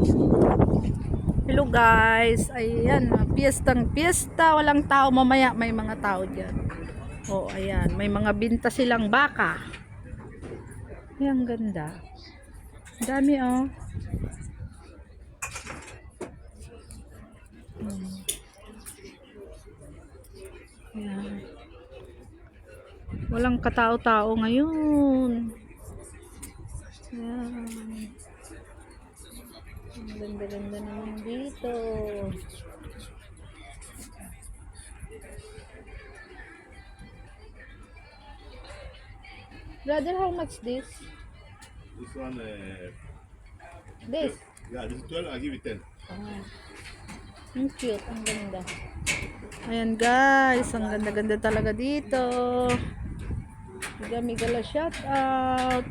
Hello guys. Ayan, piyestang piyesta, walang tao mamaya may mga tao diyan. Oh, ayan, may mga binta silang baka. Ayan, ganda. Dami oh. Hmm. Ayan. Walang katao-tao ngayon. Ayan. Ang ganda-ganda naman dito. Brother, how much this? This one, uh, This? yeah, this is 12, I give you 10. Ah. Ang cute, ang ganda. Ayan guys, ang ganda-ganda talaga dito. Miga Migala shout out.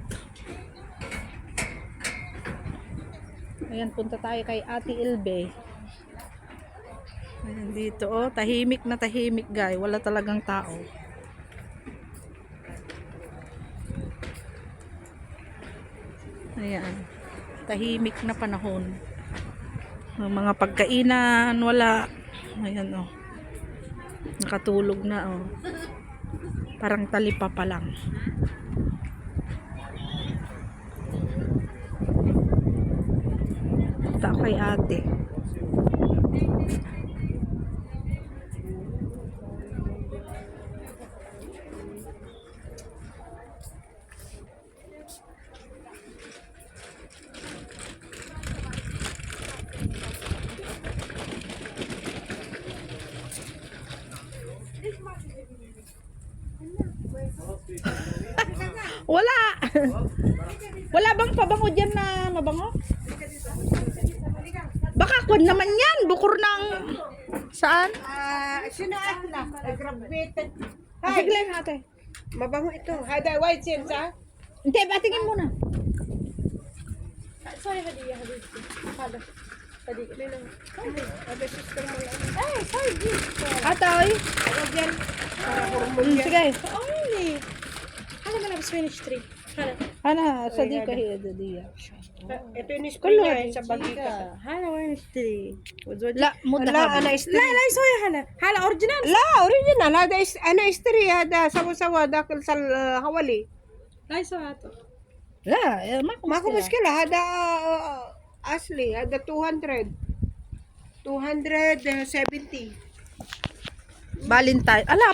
Ayan, punta tayo kay Ate Ilbe. Ayan dito, oh, tahimik na tahimik guys. Wala talagang tao. Ayan, tahimik na panahon. Mga pagkainan, wala. Ayan, oh. Nakatulog na, oh. Parang talipa pa lang. Punta kay ate. Wala! Wala bang pabango dyan na mabango? Kwan naman yan. Bukur ng... Saan? Ah, sino na? Graduated. Ah, Sige lang ate. Mabango ito. Hada white sense ah. Hindi, batingin muna. Sorry, hadiya, hadiya. Hada. Hadiya. May lang. Hada, sister mo lang. Ay, sorry. Atoy. Ako dyan. Para hormone Mm, yan. sige. Only. Hala man ang Spanish tree. Hala. Ana, sa di ka hiya diya. Ito yung Kulo, niya eh, sa bagika. Hala, wala tree. La, muda ka. ana La, istri. la, soya hala. Hala, original. La, original. Hada, is, ano istri. Hada, sawa-sawa. Dakil sa uh, hawali. La, soya to. La, eh, makumus Mako muskila. Hada, uh, asli. Hada 200. 270. Valentine. Ala,